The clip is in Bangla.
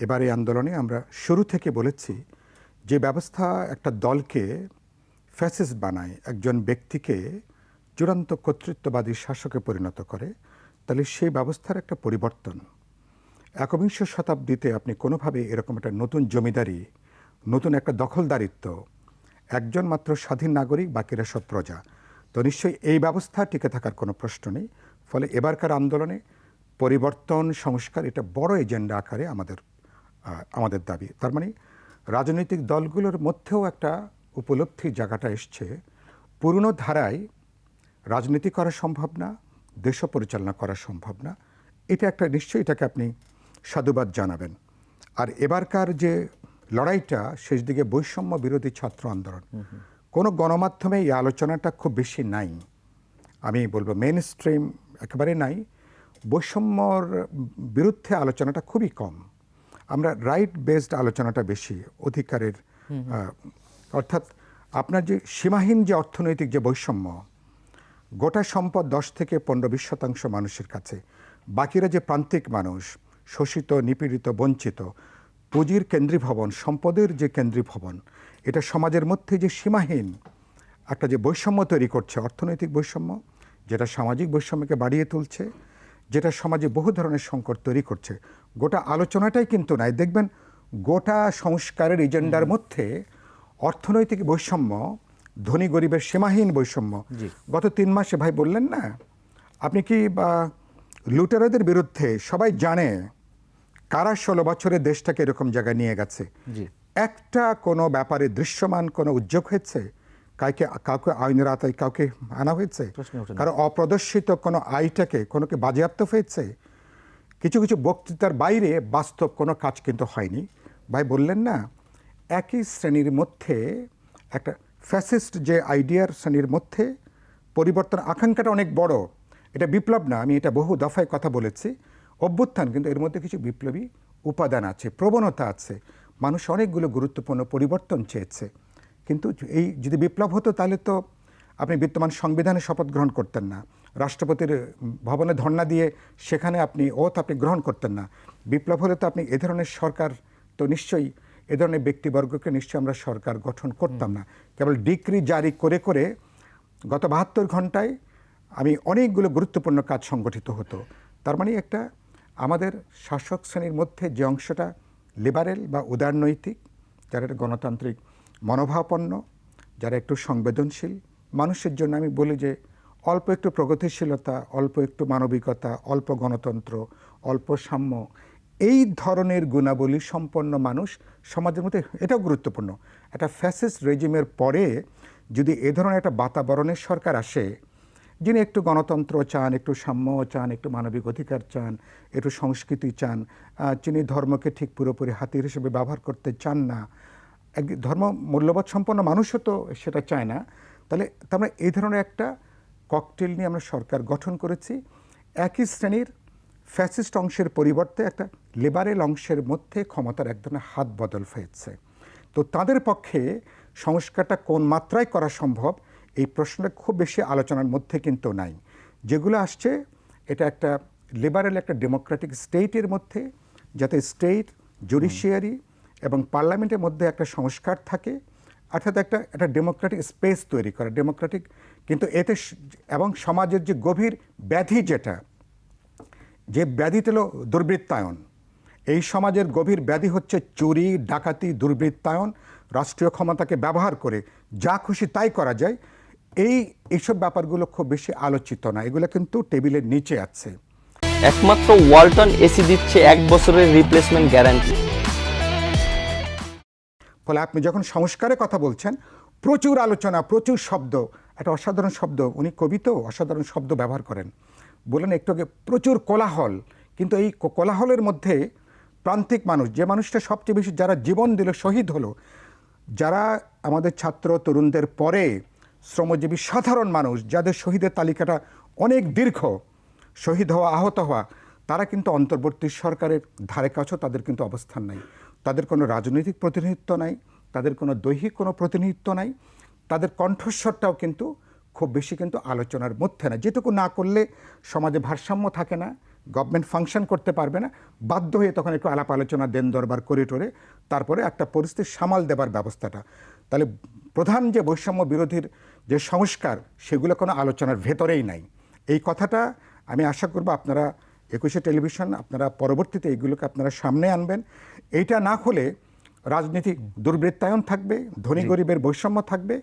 এবার এই আন্দোলনে আমরা শুরু থেকে বলেছি যে ব্যবস্থা একটা দলকে ফ্যাসিস্ট বানায়, একজন ব্যক্তিকে চূড়ান্ত কর্তৃত্ববাদী শাসকে পরিণত করে, তাহলে সেই ব্যবস্থার একটা পরিবর্তন। একবিংশ শতাব্দীতে আপনি কোনোভাবে এরকম একটা নতুন জমিদারি, নতুন একটা দখলদারিত্ব, একজন মাত্র স্বাধীন নাগরিক, বাকিরা সব প্রজা, তো নিশ্চয়ই এই ব্যবস্থা টিকে থাকার কোনো প্রশ্ন নেই। ফলে এবারকার আন্দোলনে পরিবর্তন, সংস্কার, এটা বড় এজেন্ডা আকারে আমাদের আমাদের দাবি। তার মানে রাজনৈতিক দলগুলোর মধ্যেও একটা উপলব্ধি জায়গাটা এসছে। পুরনো ধারায় রাজনীতি করা সম্ভব না দেশ পরিচালনা করা সম্ভব না। এটা একটা নিশ্চয়ই এটাকে আপনি সাধুবাদ জানাবেন। আর এবারকার যে লড়াইটা শেষ দিকে বৈষম্য বিরোধী ছাত্র আন্দোলন কোনো গণমাধ্যমে এই আলোচনাটা খুব বেশি নাই। আমি বলব মেন স্ট্রিম একেবারে নাই। বৈষম্যর বিরুদ্ধে আলোচনাটা খুবই কম। আমরা রাইট বেসড আলোচনাটা বেশি অধিকারের অর্থাৎ আপনার যে সীমাহীন যে অর্থনৈতিক যে বৈষম্য গোটা সম্পদ দশ থেকে পনেরো বিশ শতাংশ মানুষের কাছে বাকিরা যে প্রান্তিক মানুষ শোষিত নিপীড়িত বঞ্চিত পুঁজির কেন্দ্রীভবন সম্পদের যে কেন্দ্রীভবন এটা সমাজের মধ্যে যে সীমাহীন একটা যে বৈষম্য তৈরি করছে অর্থনৈতিক বৈষম্য যেটা সামাজিক বৈষম্যকে বাড়িয়ে তুলছে যেটা সমাজে বহু ধরনের সংকট তৈরি করছে গোটা আলোচনাটাই কিন্তু নাই। দেখবেন গোটা সংস্কারের এজেন্ডার মধ্যে অর্থনৈতিক বৈষম্য ধনী গরিবের সীমাহীন বৈষম্য। গত তিন মাসে ভাই বললেন না আপনি কি বা লুটেরাদের বিরুদ্ধে সবাই জানে কারা ষোলো বছরে দেশটাকে এরকম জায়গায় নিয়ে গেছে? একটা কোনো ব্যাপারে দৃশ্যমান কোনো উদ্যোগ হয়েছে? কাউকে কাউকে আইনের আতায় কাউকে আনা হয়েছে। কারও অপ্রদর্শিত কোনো আইটাকে কোনোকে বাজেয়াপ্ত হয়েছে? কিছু কিছু বক্তৃতার বাইরে বাস্তব কোনো কাজ কিন্তু হয়নি। ভাই বললেন না, একই শ্রেণির মধ্যে, একটা ফ্যাসিস্ট যে আইডিয়ার শ্রেণির মধ্যে পরিবর্তন আকাঙ্ক্ষাটা অনেক বড়। এটা বিপ্লব না, আমি এটা বহু দফায় কথা বলেছি। অভ্যুত্থান কিন্তু এর মধ্যে কিছু বিপ্লবী উপাদান আছে, প্রবণতা আছে। মানুষ অনেকগুলো গুরুত্বপূর্ণ পরিবর্তন চেয়েছে। কিন্তু এই যদি বিপ্লব হতো তাহলে তো আপনি বিদ্যমান সংবিধানে শপথ গ্রহণ করতেন না। রাষ্ট্রপতির ভবনে ধর্ণা দিয়ে সেখানে আপনি ওথ আপনি গ্রহণ করতেন না। বিপ্লব হলে তো আপনি এ ধরনের সরকার তো নিশ্চয়ই, এ ধরনের ব্যক্তিবর্গকে নিশ্চয়ই আমরা সরকার গঠন করতাম না। কেবল ডিক্রি জারি করে করে গত বাহাত্তর ঘন্টায় আমি অনেকগুলো গুরুত্বপূর্ণ কাজ সংগঠিত হতো। তার মানে একটা আমাদের শাসক শ্রেণির মধ্যে যে অংশটা লিবারেল বা উদারনৈতিক, যারা একটা গণতান্ত্রিক মনোভাবাপন্ন, যারা একটু সংবেদনশীল, মানুষের জন্য আমি বলি যে অল্প একটু প্রগতিশীলতা, অল্প একটু মানবিকতা, অল্প গণতন্ত্র, অল্প সাম্য, এই ধরনের গুণাবলী সম্পন্ন মানুষ সমাজের মধ্যে, এটাও গুরুত্বপূর্ণ। একটা ফ্যাসিস্ট রেজিমের পরে যদি এ ধরনের একটা বাতাবরণের সরকার আসে, যিনি একটু গণতন্ত্র চান, একটু সাম্য চান, একটু মানবিক অধিকার চান, একটু সংস্কৃতি চান যিনি ধর্মকে ঠিক পুরোপুরি হাতির হিসেবে ব্যবহার করতে চান না, এক ধর্ম মূল্যবোধ সম্পন্ন মানুষও তো সেটা চায় না, তাহলে তার মানে এই ধরনের একটা ককটেল নিয়ে আমরা সরকার গঠন করেছি। একই শ্রেণির ফ্যাসিস্ট অংশের পরিবর্তে একটা লিবারেল অংশের মধ্যে ক্ষমতার এক ধরনের হাত বদল হয়েছে। তো তাদের পক্ষে সংস্কারটা কোন মাত্রায় করা সম্ভব, এই প্রশ্নটা খুব বেশি আলোচনার মধ্যে কিন্তু নাই। যেগুলো আসছে, এটা একটা লিবারেল একটা ডেমোক্রেটিক স্টেটের মধ্যে, যাতে স্টেট, জুডিশিয়ারি এবং পার্লামেন্টের মধ্যে একটা সংস্কার থাকে, অর্থাৎ একটা একটা ডেমোক্রেটিক স্পেস তৈরি করা, ডেমোক্রেটিক কিন্তু এতে এবং সমাজের যে গভীর ব্যাধি যেটা যে ব্যাধি হলো দুর্বৃত্তায়ন এই সমাজের গভীর ব্যাধি হচ্ছে চুরি ডাকাতি দুর্বৃত্তায়ন রাষ্ট্রীয় ক্ষমতাকে ব্যবহার করে যা খুশি তাই করা যায়। এই এইসব ব্যাপারগুলো খুব বেশি আলোচিত না এগুলো কিন্তু টেবিলের নিচে আছে। একমাত্র ওয়ালটন এসি দিচ্ছে এক বছরের রিপ্লেসমেন্ট গ্যারান্টি ফলে আপনি যখন সংস্কারের কথা বলছেন প্রচুর আলোচনা প্রচুর শব্দ একটা অসাধারণ শব্দ, উনি কবি তো, অসাধারণ শব্দ ব্যবহার করেন। বললেন, একটু আগে প্রচুর কোলাহল, কিন্তু এই কোলাহলের মধ্যে প্রান্তিক মানুষ, যে মানুষটা সবচেয়ে বেশি যারা জীবন দিল, শহীদ হলো, যারা আমাদের ছাত্র তরুণদের পরে শ্রমজীবী সাধারণ মানুষ, যাদের শহীদের তালিকাটা অনেক দীর্ঘ, শহীদ হওয়া, আহত হওয়া, তারা কিন্তু অন্তর্বর্তী সরকারের ধারে কাছেও তাদের কিন্তু অবস্থান নাই। তাদের কোনো রাজনৈতিক প্রতিনিধিত্ব নাই, তাদের কোনো দৈহিক কোনো প্রতিনিধিত্ব নাই তাদের কণ্ঠস্বরটাও কিন্তু খুব বেশি কিন্তু আলোচনার মধ্যে না। যেটুকু না করলে সমাজে ভারসাম্য থাকে না গভর্নমেন্ট ফাংশন করতে পারবে না, বাধ্য হয়ে তখন একটু আলাপ আলোচনা, দেন দরবার করে টোরে তারপরে একটা পরিস্থিতি সামাল দেবার ব্যবস্থাটা। তাহলে প্রধান যে বৈষম্য বিরোধীর যে সংস্কার, সেগুলো কোনো আলোচনার ভেতরেই নাই। এই কথাটা আমি আশা করব আপনারা একুশে টেলিভিশন, আপনারা পরবর্তীতে এইগুলোকে আপনারা সামনে আনবেন। এইটা না হলে রাজনীতিক দুর্বৃত্তায়ন থাকবে ধনী গরিবের বৈষম্য থাকবে